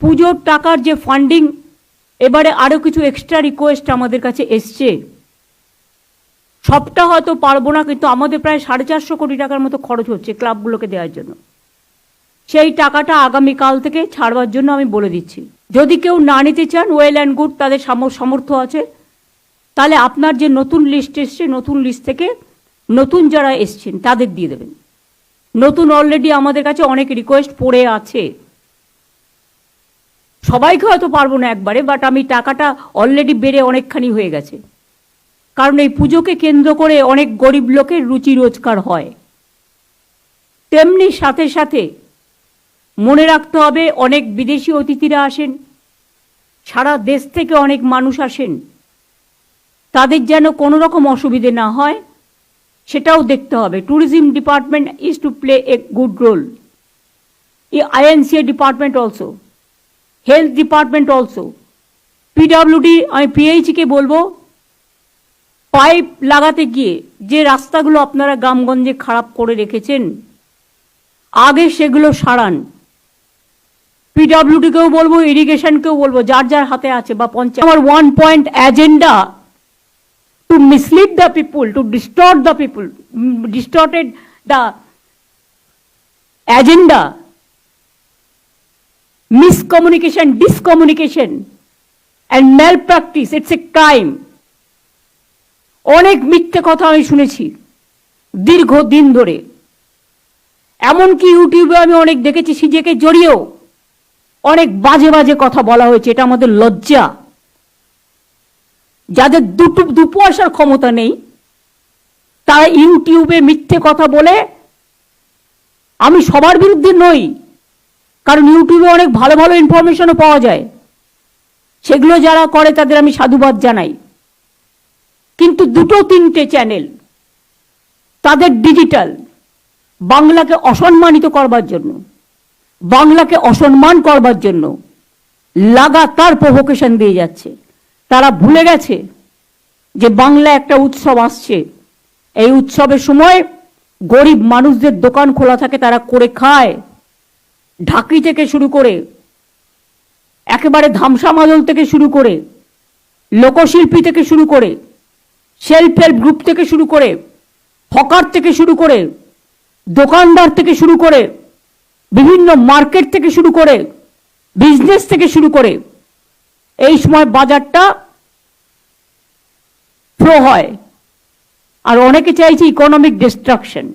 পুজোর টাকার যে ফান্ডিং এবারে আরও কিছু এক্সট্রা রিকোয়েস্ট আমাদের কাছে এসছে। সবটা হয়তো পারব না, কিন্তু আমাদের প্রায় সাড়ে চারশো কোটি টাকার মতো খরচ হচ্ছে ক্লাবগুলোকে দেওয়ার জন্য। সেই টাকাটা আগামীকাল থেকে ছাড়বার জন্য আমি বলে দিচ্ছি। যদি কেউ না নিতে চান ওয়েল অ্যান্ড গুড তাদের সাম- সামর্থ্য আছে। তাহলে আপনার যে নতুন লিস্ট এসছে, নতুন লিস্ট থেকে নতুন যারা এসছেন, তাদের দিয়ে দেবেন। নতুন অলরেডি আমাদের কাছে অনেক রিকোয়েস্ট পড়ে আছে। সবাইকে হয়তো পারব না একবারে বাট আমি টাকাটা অলরেডি বেড়ে অনেকখানি হয়ে গেছে। কারণ এই পুজোকে কেন্দ্র করে অনেক গরিব লোকের রুচি রোজগার হয়। তেমনি সাথে সাথে মনে রাখতে হবে, অনেক বিদেশি অতিথিরা আসেন, সারা দেশ থেকে অনেক মানুষ আসেন। তাদের যেন কোনো রকম অসুবিধে না হয়, সেটাও দেখতে হবে। Tourism department is to play a good role INCA department also health department also PWD আমি পিএইচকে বলব, পাইপ লাগাতে গিয়ে যে রাস্তাগুলো আপনারা গ্রামগঞ্জে খারাপ করে রেখেছেন, আগে সেগুলো সারান। পিডাব্লিউডিকেও বলব ইরিগেশনকেও বলব, যার যার হাতে আছে বা পঞ্চায়েত। আমার one point agenda to mislead the people to distort the people distorted the agenda miscommunication, discommunication, and malpractice, it's a crime. অনেক মিথ্যে কথা আমি শুনেছি দীর্ঘ দিন ধরে। এমনকি ইউটিউবে আমি অনেক দেখেছি সিজেকে জড়িয়েও অনেক বাজে বাজে কথা বলা হয়েছে, এটা আমাদের লজ্জা। যাদের দুটো দু পয়সার ক্ষমতা নেই, তারা ইউটিউবে মিথ্যে কথা বলে আমি সবার বিরুদ্ধে নই। কারণ ইউটিউবে অনেক ভালো ভালো ইনফরমেশনও পাওয়া যায়। সেগুলো যারা করে তাদের আমি সাধুবাদ জানাই। কিন্তু দুটো তিনটে চ্যানেল তাদের ডিজিটাল বাংলাকে অসম্মানিত করবার জন্য, বাংলাকে অসম্মান করবার জন্য লাগাতার প্রভোকেশন দিয়ে যাচ্ছে। তারা ভুলে গেছে যে বাংলা একটা উৎসব আসছে। এই উৎসবের সময় গরিব মানুষদের দোকান খোলা থাকে, তারা করে খায়। ঢাকি থেকে শুরু করে, একেবারে ধামসা মাদল থেকে শুরু করে, লোকশিল্পী থেকে শুরু করে সেলফ হেল্প গ্রুপ থেকে শুরু করে, হকার থেকে শুরু করে, দোকানদার থেকে শুরু করে, বিভিন্ন মার্কেট থেকে শুরু করে বিজনেস থেকে শুরু করে, এই সময় বাজারটা ফ্লো হয়। আর অনেকে চাইছে ইকোনমিক ডিস্ট্রাকশন